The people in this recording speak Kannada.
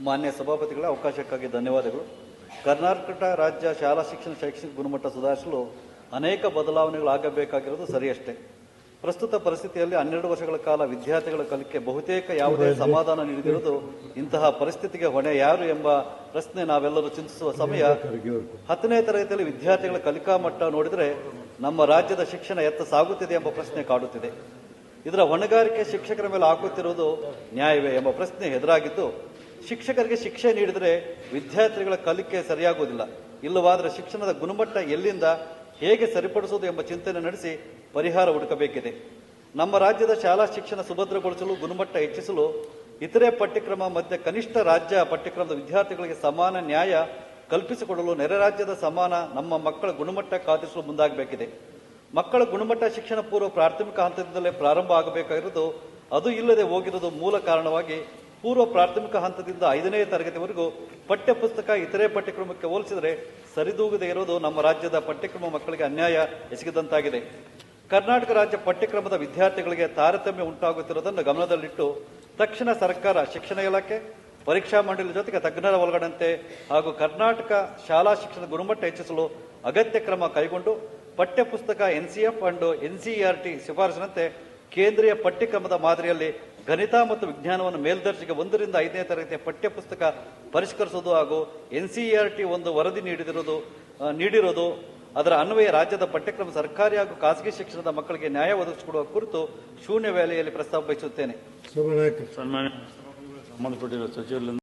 ಮಾನ್ಯ ಸಭಾಪತಿಗಳ ಅವಕಾಶಕ್ಕಾಗಿ ಧನ್ಯವಾದಗಳು. ಕರ್ನಾಟಕ ರಾಜ್ಯ ಶಾಲಾ ಶಿಕ್ಷಣ ಶೈಕ್ಷಣಿಕ ಗುಣಮಟ್ಟ ಸುಧಾರಿಸಲು ಅನೇಕ ಬದಲಾವಣೆಗಳಾಗಬೇಕಾಗಿರೋದು ಸರಿಯಷ್ಟೇ. ಪ್ರಸ್ತುತ ಪರಿಸ್ಥಿತಿಯಲ್ಲಿ ಹನ್ನೆರಡು ವರ್ಷಗಳ ಕಾಲ ವಿದ್ಯಾರ್ಥಿಗಳ ಕಲಿಕೆ ಬಹುತೇಕ ಯಾವುದೇ ಸಮಾಧಾನ ನೀಡದಿರುವುದು ಇಂತಹ ಪರಿಸ್ಥಿತಿಗೆ ಹೊಣೆ ಯಾರು ಎಂಬ ಪ್ರಶ್ನೆ ನಾವೆಲ್ಲರೂ ಚಿಂತಿಸುವ ಸಮಯ ಹತ್ತನೇ ತರಗತಿಯಲ್ಲಿ ವಿದ್ಯಾರ್ಥಿಗಳ ಕಲಿಕಾ ಮಟ್ಟ ನೋಡಿದರೆ ನಮ್ಮ ರಾಜ್ಯದ ಶಿಕ್ಷಣ ಎತ್ತ ಸಾಗುತ್ತಿದೆ ಎಂಬ ಪ್ರಶ್ನೆ ಕಾಡುತ್ತಿದೆ. ಇದರ ಹೊಣೆಗಾರಿಕೆ ಶಿಕ್ಷಕರ ಮೇಲೆ ಹಾಕುತ್ತಿರುವುದು ನ್ಯಾಯವೇ ಎಂಬ ಪ್ರಶ್ನೆ ಎದುರಾಗಿದ್ದು ಶಿಕ್ಷಕರಿಗೆ ಶಿಕ್ಷೆ ನೀಡಿದರೆ ವಿದ್ಯಾರ್ಥಿಗಳ ಕಲಿಕೆ ಸರಿಯಾಗುವುದಿಲ್ಲ. ಇಲ್ಲವಾದರೆ ಶಿಕ್ಷಣದ ಗುಣಮಟ್ಟ ಎಲ್ಲಿಂದ ಹೇಗೆ ಸರಿಪಡಿಸುವುದು ಎಂಬ ಚಿಂತನೆ ನಡೆಸಿ ಪರಿಹಾರ ಹುಡುಕಬೇಕಿದೆ. ನಮ್ಮ ರಾಜ್ಯದ ಶಾಲಾ ಶಿಕ್ಷಣ ಸುಭದ್ರಗೊಳಿಸಲು, ಗುಣಮಟ್ಟ ಹೆಚ್ಚಿಸಲು, ಇತರೆ ಪಠ್ಯಕ್ರಮ ಮಧ್ಯೆ ಕನಿಷ್ಠ ರಾಜ್ಯ ಪಠ್ಯಕ್ರಮದ ವಿದ್ಯಾರ್ಥಿಗಳಿಗೆ ಸಮಾನ ನ್ಯಾಯ ಕಲ್ಪಿಸಿಕೊಡಲು ನೆರೆ ರಾಜ್ಯದ ಸಮಾನ ನಮ್ಮ ಮಕ್ಕಳ ಗುಣಮಟ್ಟ ಖಾತಿಸಲು ಮುಂದಾಗಬೇಕಿದೆ. ಮಕ್ಕಳ ಗುಣಮಟ್ಟ ಶಿಕ್ಷಣ ಪೂರ್ವ ಪ್ರಾಥಮಿಕ ಹಂತದಿಂದಲೇ ಪ್ರಾರಂಭ ಆಗಬೇಕಾಗಿರುವುದು, ಅದು ಇಲ್ಲದೆ ಹೋಗಿರುವುದು ಮೂಲ ಕಾರಣವಾಗಿ ಪೂರ್ವ ಪ್ರಾಥಮಿಕ ಹಂತದಿಂದ ಐದನೇ ತರಗತಿವರೆಗೂ ಪಠ್ಯಪುಸ್ತಕ, ಇತರೆ ಪಠ್ಯಕ್ರಮಕ್ಕೆ ಹೋಲಿಸಿದರೆ ಸರಿದೂಗದೆ ಇರುವುದು ನಮ್ಮ ರಾಜ್ಯದ ಪಠ್ಯಕ್ರಮ ಮಕ್ಕಳಿಗೆ ಅನ್ಯಾಯ ಎಸಗಿದಂತಾಗಿದೆ. ಕರ್ನಾಟಕ ರಾಜ್ಯ ಪಠ್ಯಕ್ರಮದ ವಿದ್ಯಾರ್ಥಿಗಳಿಗೆ ತಾರತಮ್ಯ ಉಂಟಾಗುತ್ತಿರುವುದನ್ನು ಗಮನದಲ್ಲಿಟ್ಟು ತಕ್ಷಣ ಸರ್ಕಾರ ಶಿಕ್ಷಣ ಇಲಾಖೆ, ಪರೀಕ್ಷಾ ಮಂಡಳಿ ಜೊತೆಗೆ ತಜ್ಞರ ಒಳಗಡಂತೆ ಹಾಗೂ ಕರ್ನಾಟಕ ಶಾಲಾ ಶಿಕ್ಷಣದ ಗುಣಮಟ್ಟ ಹೆಚ್ಚಿಸಲು ಅಗತ್ಯ ಕ್ರಮ ಕೈಗೊಂಡು ಪಠ್ಯಪುಸ್ತಕ ಎನ್ಸಿಎಫ್ ಅಂಡ್ ಎನ್ಸಿಇಆರ್ಟಿ ಶಿಫಾರಸಿನಂತೆ ಕೇಂದ್ರೀಯ ಪಠ್ಯಕ್ರಮದ ಮಾದರಿಯಲ್ಲಿ ಗಣಿತ ಮತ್ತು ವಿಜ್ಞಾನವನ್ನು ಮೇಲ್ದರ್ಜೆಗೆ ಒಂದರಿಂದ ಐದನೇ ತರಗತಿಯ ಪಠ್ಯ ಪುಸ್ತಕ ಪರಿಷ್ಕರಿಸುವುದು ಆರ್ ಟಿ ಒಂದು ವರದಿ ನೀಡಿದಿರೋದು ನೀಡಿರೋದು ಅದರ ಅನ್ವಯ ರಾಜ್ಯದ ಪಠ್ಯಕ್ರಮ ಸರ್ಕಾರಿ ಹಾಗೂ ಖಾಸಗಿ ಶಿಕ್ಷಣದ ಮಕ್ಕಳಿಗೆ ನ್ಯಾಯ ಒದಗಿಸಿಕೊಡುವ ಕುರಿತು ಶೂನ್ಯ ವೇಳೆಯಲ್ಲಿ ಪ್ರಸ್ತಾಪ ಬಯಸುತ್ತೇನೆ. ಸಭಾನಾಯಕರು ಸನ್ಮಾನ್ಯ ಸಂಬಂಧಪಟ್ಟಿರುವ ಸಚಿವರಿಂದ